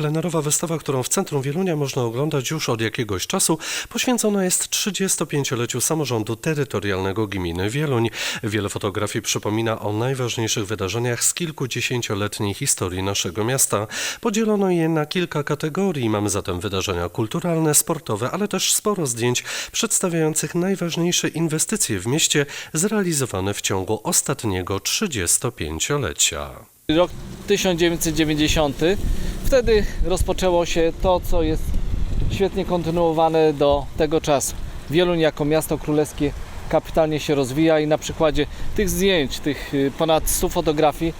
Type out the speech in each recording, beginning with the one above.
Plenerowa wystawa, którą w centrum Wielunia można oglądać już od jakiegoś czasu, poświęcona jest 35-leciu samorządu terytorialnego gminy Wieluń. Wiele fotografii przypomina o najważniejszych wydarzeniach z kilkudziesięcioletniej historii naszego miasta. Podzielono je na kilka kategorii. Mamy zatem wydarzenia kulturalne, sportowe, ale też sporo zdjęć przedstawiających najważniejsze inwestycje w mieście zrealizowane w ciągu ostatniego 35-lecia. Rok 1990. Wtedy rozpoczęło się to, co jest świetnie kontynuowane do tego czasu. Wieluń jako miasto królewskie kapitalnie się rozwija i na przykładzie tych zdjęć, tych y, ponad 100 fotografii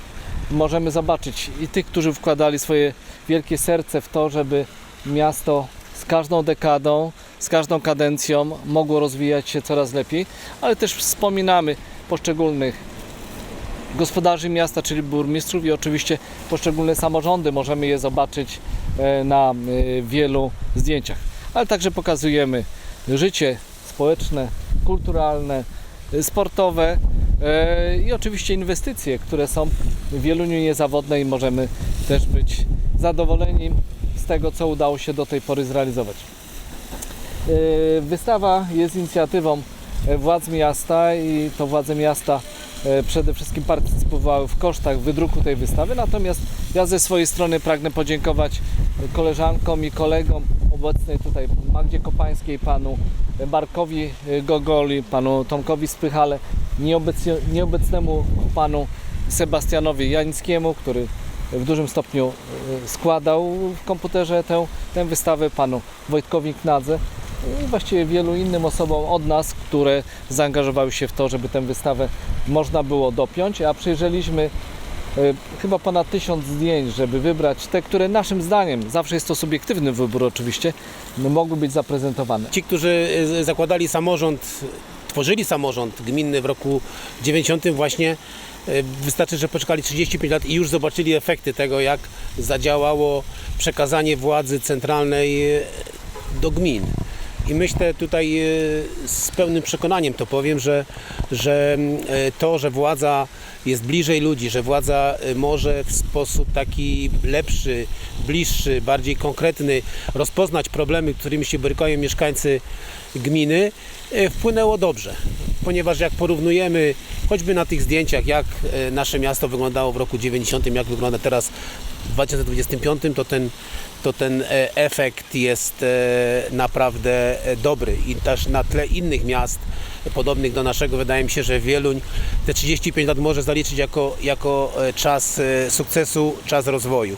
możemy zobaczyć i tych, którzy wkładali swoje wielkie serce w to, żeby miasto z każdą dekadą, z każdą kadencją mogło rozwijać się coraz lepiej, ale też wspominamy poszczególnych gospodarzy miasta, czyli burmistrzów i oczywiście poszczególne samorządy. Możemy je zobaczyć e, na e, wielu zdjęciach. Ale także pokazujemy życie społeczne, kulturalne, sportowe e, i oczywiście inwestycje, które są w Wieluniu niezawodne i możemy też być zadowoleni z tego, co udało się do tej pory zrealizować. Wystawa jest inicjatywą władz miasta i to władze miasta przede wszystkim partycypowały w kosztach wydruku tej wystawy. Natomiast ja ze swojej strony pragnę podziękować koleżankom i kolegom obecnej tutaj Magdzie Kopańskiej, panu Markowi Gogoli, panu Tomkowi Spychale, nieobecnemu panu Sebastianowi Janickiemu, który w dużym stopniu e, składał w komputerze tę, tę wystawę, panu Wojtkowi Knadze i właściwie wielu innym osobom od nas, które zaangażowały się w to, żeby tę wystawę można było dopiąć, a przyjrzeliśmy e, chyba ponad tysiąc zdjęć, żeby wybrać te, które naszym zdaniem, zawsze jest to subiektywny wybór oczywiście, no, mogły być zaprezentowane. Ci, którzy y, zakładali samorząd, tworzyli samorząd gminny w roku 90 właśnie, y, wystarczy, że poczekali 35 lat i już zobaczyli efekty tego, jak zadziałało przekazanie władzy centralnej do gmin. I myślę tutaj y, z pełnym przekonaniem to powiem, że, że y, to, że władza jest bliżej ludzi, że władza y, może w sposób taki lepszy, bliższy, bardziej konkretny rozpoznać problemy, którymi się borykają mieszkańcy gminy, wpłynęło dobrze. Ponieważ jak porównujemy choćby na tych zdjęciach, jak y, nasze miasto wyglądało w roku 90, jak wygląda teraz w 2025, to ten, to ten e, efekt jest e, naprawdę e, dobry i też na tle innych miast podobnych do naszego wydaje mi się, że Wieluń te 35 lat może zaliczyć jako, jako e, czas e, sukcesu, czas rozwoju.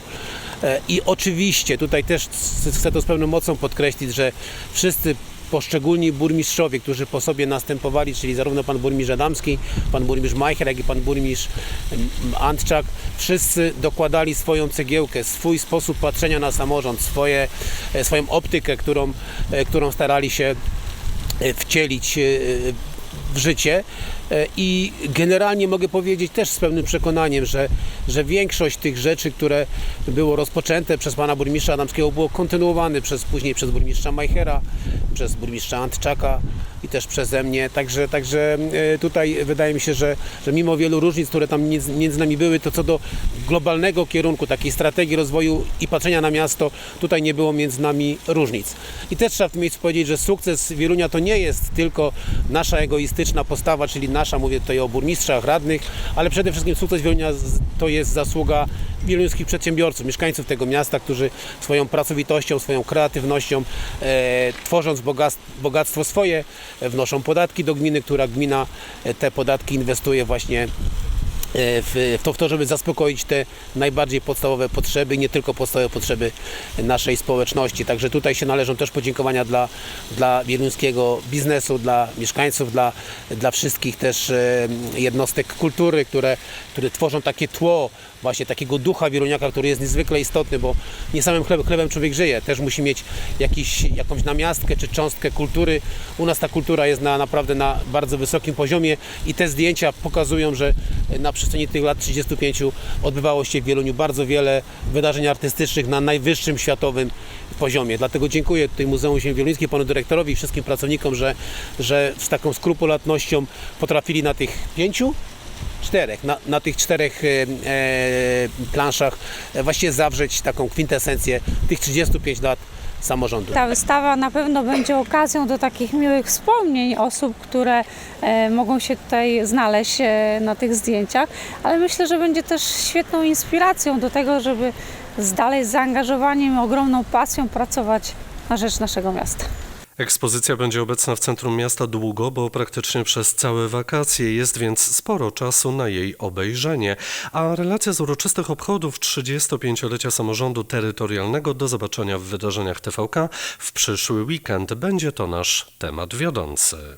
E, I oczywiście tutaj też chcę to z pełną mocą podkreślić, że wszyscy poszczególni burmistrzowie, którzy po sobie następowali, czyli zarówno pan burmistrz Adamski, pan burmistrz Majcher, jak i pan burmistrz em, Antczak, wszyscy dokładali swoją cegiełkę, swój sposób patrzenia na samorząd, swoje, e, swoją optykę, którą, e, którą starali się e, wcielić w życie E, i generalnie mogę powiedzieć też z pełnym przekonaniem, że, że większość tych rzeczy, które było rozpoczęte przez pana burmistrza Adamskiego było kontynuowane przez, później przez burmistrza Majchera, przez burmistrza Antczaka i też przeze mnie, także, także e, tutaj wydaje mi się, że, że mimo wielu różnic, które tam między, między nami były, to co do globalnego kierunku, takiej strategii rozwoju i patrzenia na miasto, tutaj nie było między nami różnic. I też trzeba w tym miejscu powiedzieć, że sukces Wielunia to nie jest tylko nasza egoistyczna postawa, czyli nasza, mówię tutaj o burmistrzach, radnych, ale przede wszystkim sukces Wielunia to jest zasługa wieluńskich przedsiębiorców, mieszkańców tego miasta, którzy swoją pracowitością, swoją kreatywnością, e, tworząc bogactw, bogactwo swoje, e, wnoszą podatki do gminy, która gmina e, te podatki inwestuje właśnie w, to, w to, żeby zaspokoić te najbardziej podstawowe potrzeby, nie tylko podstawowe potrzeby naszej społeczności. Także tutaj się należą też podziękowania dla, dla wieluńskiego biznesu, dla mieszkańców, dla, dla wszystkich też e, jednostek kultury, które, które tworzą takie tło właśnie takiego ducha wieluniaka, który jest niezwykle istotny, bo nie samym chleb, chlebem człowiek żyje, też musi mieć jakiś, jakąś namiastkę czy cząstkę kultury. U nas ta kultura jest na, naprawdę na bardzo wysokim poziomie i te zdjęcia pokazują, że na przestrzeni tych lat 35 odbywało się w Wieluniu bardzo wiele wydarzeń artystycznych na najwyższym światowym poziomie. Dlatego dziękuję tutaj Muzeum Ziem Wieluńskim, panu dyrektorowi i wszystkim pracownikom, że, że z taką skrupulatnością potrafili na tych pięciu czterech, na, na tych czterech e, e, planszach e, właściwie zawrzeć taką kwintesencję tych 35 lat samorządu. Ta wystawa na pewno będzie okazją do takich miłych wspomnień osób, które mogą się tutaj znaleźć na tych zdjęciach, ale myślę, że będzie też świetną inspiracją do tego, żeby z dalej zaangażowaniem, ogromną pasją pracować na rzecz naszego miasta. Ekspozycja będzie obecna w centrum miasta długo, bo praktycznie przez całe wakacje jest więc sporo czasu na jej obejrzenie. A relacja z uroczystych obchodów 35-lecia samorządu terytorialnego do zobaczenia w wydarzeniach TVK w przyszły weekend będzie to nasz temat wiodący.